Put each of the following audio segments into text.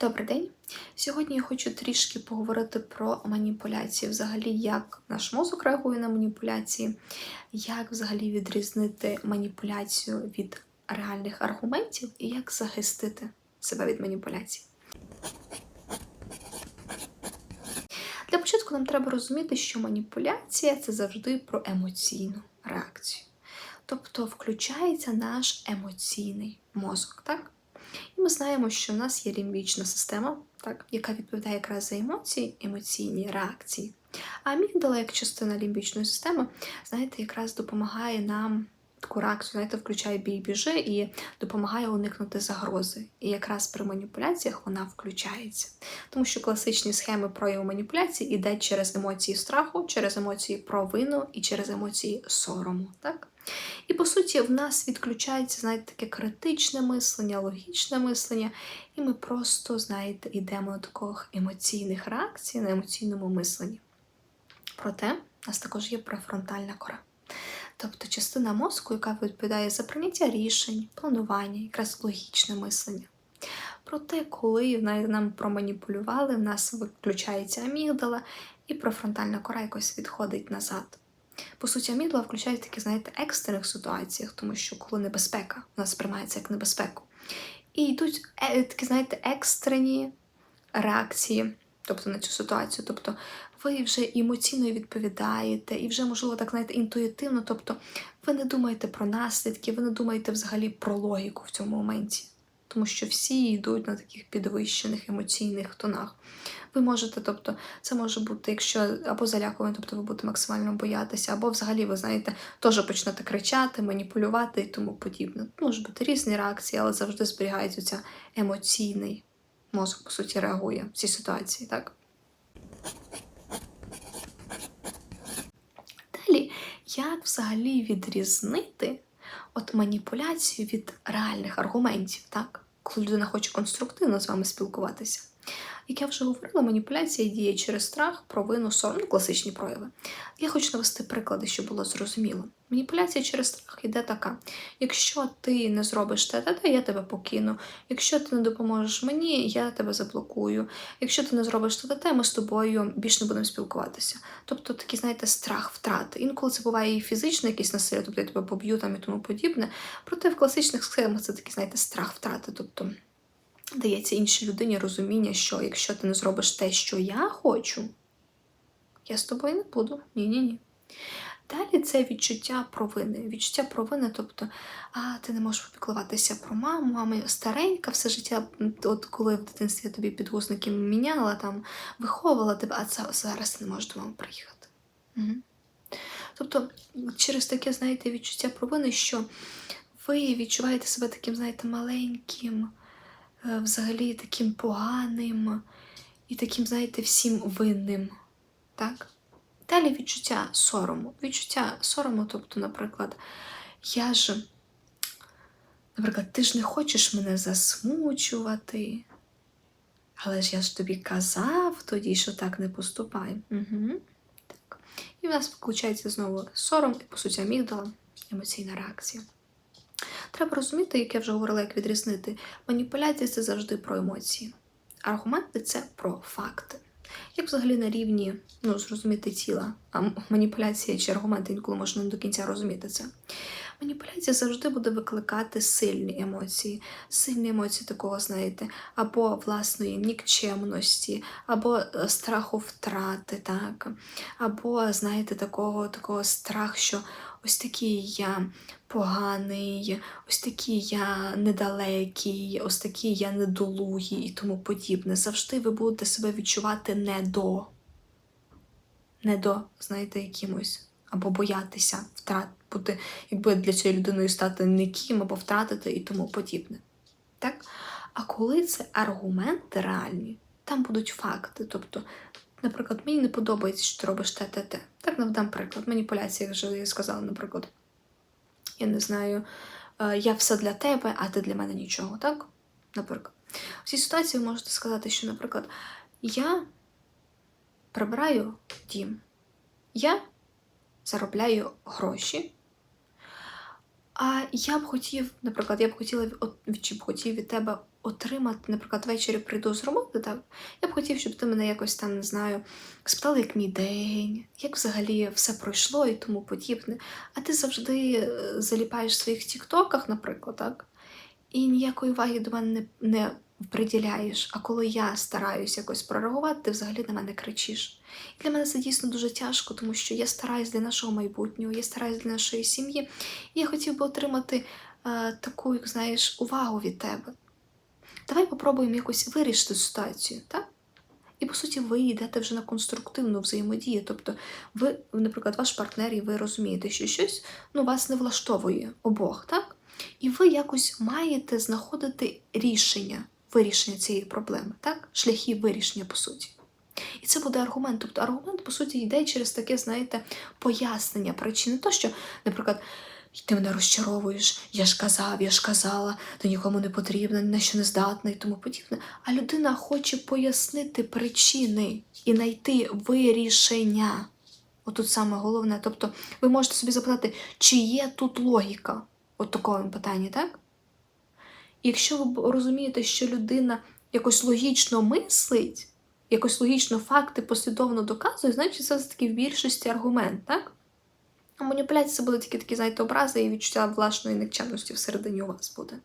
Добрий день. Сьогодні я хочу трішки поговорити про маніпуляції, взагалі, як наш мозок реагує на маніпуляції, як взагалі відрізнити маніпуляцію від реальних аргументів і як захистити себе від маніпуляцій. Для початку нам треба розуміти, що маніпуляція це завжди про емоційну реакцію. Тобто включається наш емоційний мозок, так? І ми знаємо, що в нас є лімбічна система, так, яка відповідає якраз за емоції, емоційні реакції. А амігдала, як частина лімбічної системи, знаєте, якраз допомагає нам таку реакцію, знаєте, включає бій біжи і допомагає уникнути загрози. І якраз при маніпуляціях вона включається. Тому що класичні схеми прояву маніпуляції йдуть через емоції страху, через емоції провину і через емоції сорому. Так? І по суті, в нас відключається, знаєте, таке критичне мислення, логічне мислення, і ми просто, знаєте, йдемо до таких емоційних реакцій на емоційному мисленні. Проте, у нас також є префронтальна кора. Тобто частина мозку, яка відповідає за прийняття рішень, планування, якраз логічне мислення. Проте, коли нам проманіпулювали, в нас виключається амігдала, і префронтальна кора якось відходить назад. По суті, амігдала включає такі, знаєте, екстрених ситуаціях, тому що коли небезпека, у нас сприймається як небезпеку. І йдуть е, такі, знаєте, екстрені реакції, тобто на цю ситуацію. Тобто ви вже емоційно відповідаєте, і вже, можливо, так знаєте, інтуїтивно. Тобто ви не думаєте про наслідки, ви не думаєте взагалі про логіку в цьому моменті. Тому що всі йдуть на таких підвищених емоційних тонах. Ви можете, тобто, це може бути, якщо або залякування, тобто ви будете максимально боятися, або взагалі, ви знаєте, теж почнете кричати, маніпулювати і тому подібне. Може бути різні реакції, але завжди зберігається ця емоційний мозок, по суті, реагує в цій ситуації, так? Далі, як взагалі відрізнити от маніпуляцію від реальних аргументів, так? Коли людина хоче конструктивно з вами спілкуватися. Як я вже говорила, маніпуляція діє через страх, провину, сором, ну, класичні прояви. Я хочу навести приклади, щоб було зрозуміло. Маніпуляція через страх йде така: якщо ти не зробиш те, те, те, я тебе покину. Якщо ти не допоможеш мені, я тебе заблокую. Якщо ти не зробиш те, те, те, ми з тобою більше не будемо спілкуватися. Тобто такий, знаєте, страх втрати. Інколи це буває і фізичне якесь насилля, тобто я тебе поб'ю там і тому подібне. Проте в класичних схемах це такий, знаєте, страх втрати. тобто дається іншій людині розуміння, що якщо ти не зробиш те, що я хочу, я з тобою не буду. Ні-ні-ні. Далі це відчуття провини. Відчуття провини, тобто, а ти не можеш попіклуватися про маму, мама старенька, все життя, от коли в дитинстві я тобі підгузники міняла, там, виховувала тебе, а це зараз ти не можеш до мами приїхати. Угу. Тобто, через таке, знаєте, відчуття провини, що ви відчуваєте себе таким, знаєте, маленьким, взагалі таким поганим і таким, знаєте, всім винним. Так? Далі відчуття сорому. Відчуття сорому, тобто, наприклад, я ж, наприклад, ти ж не хочеш мене засмучувати, але ж я ж тобі казав тоді, що так не поступай. Угу. Так. І в нас включається знову сором, і, по суті, амігдала, емоційна реакція. Треба розуміти, як я вже говорила, як відрізнити. Маніпуляція це завжди про емоції. Аргументи це про факти. Як взагалі на рівні ну, зрозуміти тіла, а маніпуляція чи аргументи інколи можна не до кінця розуміти це. Маніпуляція завжди буде викликати сильні емоції, сильні емоції такого, знаєте, або власної нікчемності, або е, страху втрати, так, або, знаєте, такого такого страх, що ось такий я поганий, ось такий я недалекий, ось такий я недолугий і тому подібне. Завжди ви будете себе відчувати не до, знаєте, якимось, або боятися втрат, бути, якби для цієї людини стати ніким, або втратити і тому подібне. Так? А коли це аргументи реальні, там будуть факти. Тобто, наприклад, мені не подобається, що ти робиш те, те, те. Так навдам приклад. Маніпуляція, вже я сказала, наприклад я не знаю, е, я все для тебе, а ти для мене нічого, так? Наприклад. В цій ситуації ви можете сказати, що, наприклад, я прибираю дім, я заробляю гроші. А я б хотів, наприклад, я б хотіла чи б хотів від тебе отримати, наприклад, ввечері прийду з роботи, так, я б хотів, щоб ти мене якось там, не знаю, спитала, як мій день, як взагалі все пройшло і тому подібне. А ти завжди е, заліпаєш в своїх тіктоках, наприклад, так, і ніякої уваги до мене не, не приділяєш. А коли я стараюсь якось прореагувати, ти взагалі на мене кричиш. І для мене це дійсно дуже тяжко, тому що я стараюсь для нашого майбутнього, я стараюсь для нашої сім'ї. І я хотів би отримати е, таку, як знаєш, увагу від тебе. Давай попробуємо якось вирішити ситуацію, так? І, по суті, ви йдете вже на конструктивну взаємодію. Тобто, ви, наприклад, ваш партнер, і ви розумієте, що щось ну, вас не влаштовує обох, так? І ви якось маєте знаходити рішення, вирішення цієї проблеми, так? Шляхи вирішення, по суті. І це буде аргумент. Тобто аргумент, по суті, йде через таке, знаєте, пояснення причини. Не то, що, наприклад, ти мене розчаровуєш, я ж казав, я ж казала, ти нікому не потрібна, ні на що не здатна і тому подібне. А людина хоче пояснити причини і знайти вирішення. Отут саме головне. Тобто, ви можете собі запитати, чи є тут логіка от такого питання, так? І якщо ви розумієте, що людина якось логічно мислить, якось логічно факти послідовно доказує, значить це все-таки в більшості аргумент, так? А маніпуляції це будуть тільки такі, знаєте, образи і відчуття власної никчемності всередині у вас буде.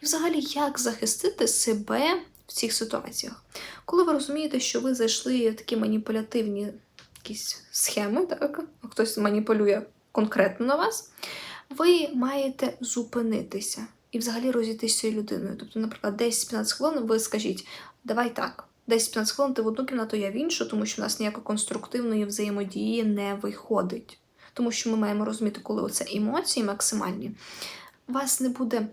І взагалі, як захистити себе в цих ситуаціях? Коли ви розумієте, що ви зайшли в такі маніпулятивні якісь схеми, так? хтось маніпулює конкретно на вас, ви маєте зупинитися і взагалі розійтися з цією людиною. Тобто, наприклад, 10-15 хвилин ви скажіть, давай так. 10-15 хвилин ти в одну кімнату, я в іншу, тому що в нас ніякої конструктивної взаємодії не виходить. Тому що ми маємо розуміти, коли оце емоції максимальні, у вас не буде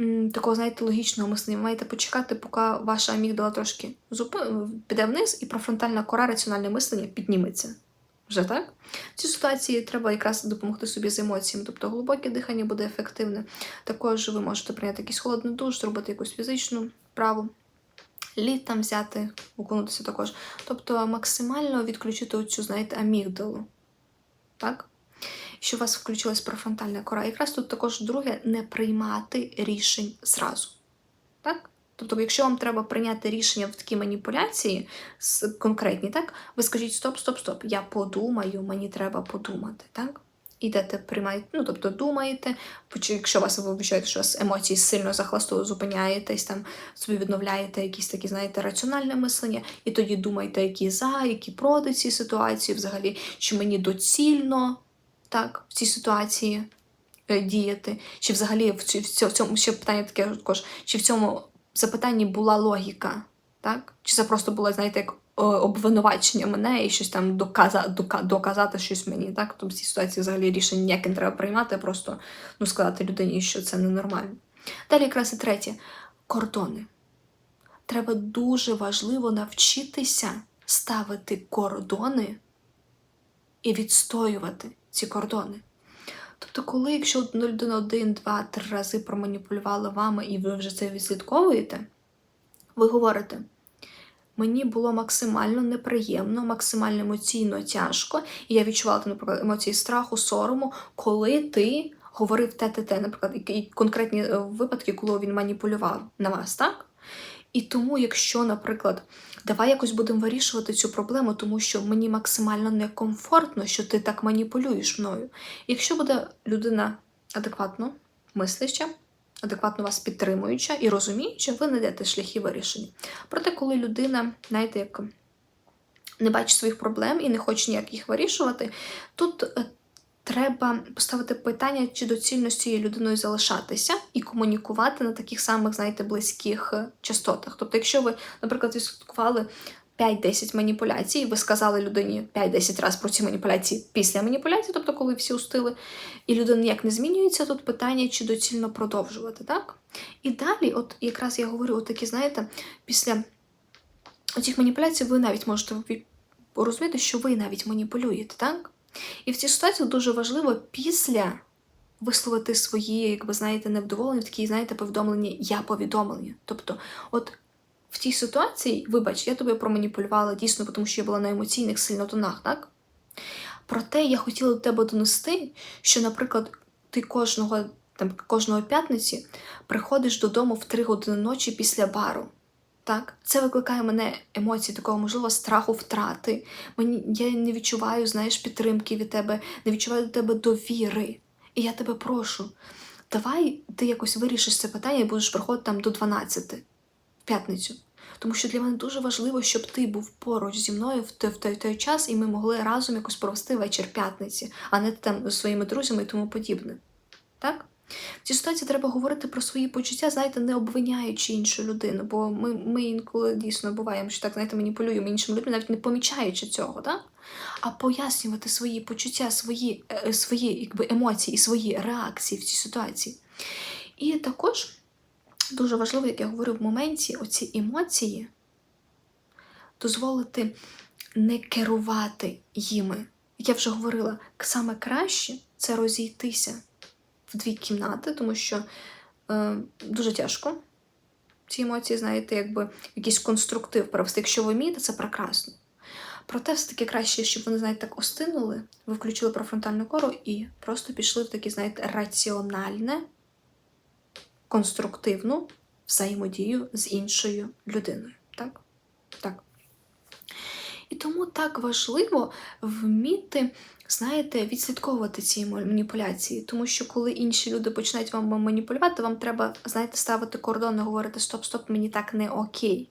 м, такого, знаєте, логічного мислення. Ви маєте почекати, поки ваша амігдала трошки піде вниз, і профронтальна кора раціональне мислення підніметься. Вже так? В цій ситуації треба якраз допомогти собі з емоціями, тобто глибоке дихання буде ефективне. Також ви можете прийняти якийсь холодний душ, зробити якусь фізичну вправу лід там взяти, окунутися також. Тобто максимально відключити оцю, знаєте, амігдалу. Так? Щоб у вас включилась профронтальна кора. Якраз тут також друге не приймати рішень зразу. Так? Тобто, якщо вам треба прийняти рішення в такій маніпуляції конкретні, так, ви скажіть стоп, стоп, стоп, я подумаю, мені треба подумати. так? Ідете, приймаєте, ну тобто думаєте, якщо вас ви що вас емоції сильно захластують, зупиняєтесь, там собі відновляєте якісь такі, знаєте, раціональне мислення, і тоді думаєте, які за, які проти цій ситуації, взагалі, чи мені доцільно так, в цій ситуації е, діяти, чи взагалі в цьому ще питання таке також, чи в цьому запитанні була логіка, так? Чи це просто було, знаєте, як обвинувачення мене і щось там доказати, доказати щось мені. Так? Тобто в цій ситуації взагалі рішення ніяке не треба приймати, просто ну, сказати людині, що це ненормально. Далі, якраз і третє кордони. Треба дуже важливо навчитися ставити кордони і відстоювати ці кордони. Тобто, коли якщо людина один, два, три рази проманіпулювала вами, і ви вже це відслідковуєте, ви говорите. Мені було максимально неприємно, максимально емоційно тяжко, і я відчувала, наприклад, емоції страху, сорому, коли ти говорив те-те-те, наприклад, і конкретні е, випадки, коли він маніпулював на вас, так? І тому, якщо, наприклад, давай якось будемо вирішувати цю проблему, тому що мені максимально некомфортно, що ти так маніпулюєш мною. Якщо буде людина адекватно мисляча, адекватно вас підтримуюча і розуміюча, ви знайдете шляхи вирішення. Проте, коли людина, знаєте, як не бачить своїх проблем і не хоче ніяк їх вирішувати, тут е, треба поставити питання, чи доцільно з цією людиною залишатися і комунікувати на таких самих, знаєте, близьких е, частотах. Тобто, якщо ви, наприклад, відслідкували 5-10 маніпуляцій, ви сказали людині 5-10 разів про ці маніпуляції після маніпуляції, тобто коли всі устили, і людина ніяк не змінюється, тут питання, чи доцільно продовжувати, так? І далі, от якраз я говорю, от такі, знаєте, після цих маніпуляцій ви навіть можете розуміти, що ви навіть маніпулюєте, так? І в цій ситуації дуже важливо після висловити свої, як ви знаєте, невдоволення, такі, знаєте, повідомлення я повідомлення. Тобто, от в тій ситуації, вибач, я тобі проманіпулювала дійсно, тому що я була на емоційних сильно тонах, так? Проте я хотіла до тебе донести, що, наприклад, ти кожного там кожної п'ятниці приходиш додому в 3 години ночі після бару. Так, це викликає мене емоції такого, можливо, страху втрати. Мені я не відчуваю, знаєш, підтримки від тебе, не відчуваю до тебе довіри. І я тебе прошу, давай ти якось вирішиш це питання і будеш приходити там до 12 в п'ятницю. Тому що для мене дуже важливо, щоб ти був поруч зі мною в той, в той, той час, і ми могли разом якось провести вечір п'ятниці, а не там зі своїми друзями і тому подібне. Так? В цій ситуації треба говорити про свої почуття, знаєте, не обвиняючи іншу людину, бо ми, ми інколи дійсно буваємо, що так, знаєте, маніпулюємо іншими людьми, навіть не помічаючи цього, так? а пояснювати свої почуття, свої, е, свої якби, емоції і свої реакції в цій ситуації. І також дуже важливо, як я говорю в моменті, оці емоції дозволити не керувати їми. Як я вже говорила, саме краще це розійтися в дві кімнати, тому що е, дуже тяжко ці емоції, знаєте, якби якийсь конструктив провести. Якщо ви вмієте, це прекрасно. Проте, все-таки краще, щоб вони, знаєте, так остинули, ви включили профронтальну кору і просто пішли в таке, знаєте, раціональне, конструктивну взаємодію з іншою людиною. Так? Так. І тому так важливо вміти, знаєте, відслідковувати ці маніпуляції. Тому що коли інші люди починають вам маніпулювати, вам треба, знаєте, ставити кордон і говорити стоп, стоп, мені так не окей.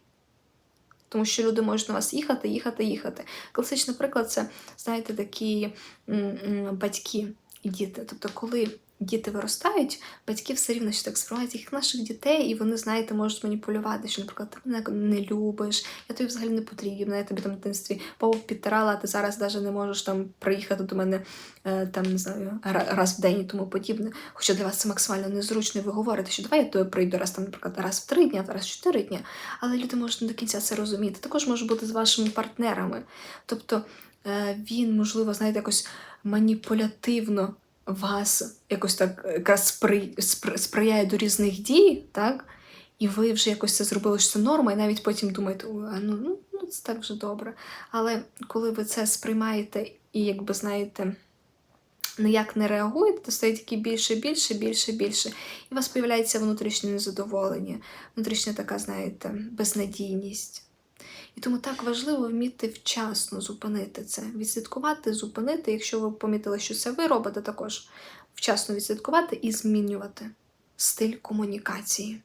Тому що люди можуть на вас їхати, їхати, їхати. Класичний приклад це, знаєте, такі м, м, батьки і діти. Тобто, коли діти виростають, батьки все рівно ще так сприймають їх наших дітей, і вони, знаєте, можуть маніпулювати, що, наприклад, ти мене не любиш, я тобі взагалі не потрібна, я тобі там в дитинстві пов підтирала, а ти зараз навіть не можеш там приїхати до мене е, там, не знаю, раз в день і тому подібне. Хоча для вас це максимально незручно, ви говорите, що давай я тобі прийду раз там, наприклад, раз в три дні, а раз в чотири дні. Але люди можуть не до кінця це розуміти. Також може бути з вашими партнерами. Тобто е, він, можливо, знаєте, якось маніпулятивно вас якось так якраз спри, спри, сприяє до різних дій, так? І ви вже якось це зробили, що це норма, і навіть потім думаєте, «Ой, а ну, ну, ну це так вже добре. Але коли ви це сприймаєте і, якби знаєте, ніяк не реагуєте, то стає тільки більше, більше, більше, більше. І у вас з'являється внутрішнє незадоволення, внутрішня така, знаєте, безнадійність. І тому так важливо вміти вчасно зупинити це, відслідкувати, зупинити, якщо ви помітили, що це ви робите також, вчасно відслідкувати і змінювати стиль комунікації.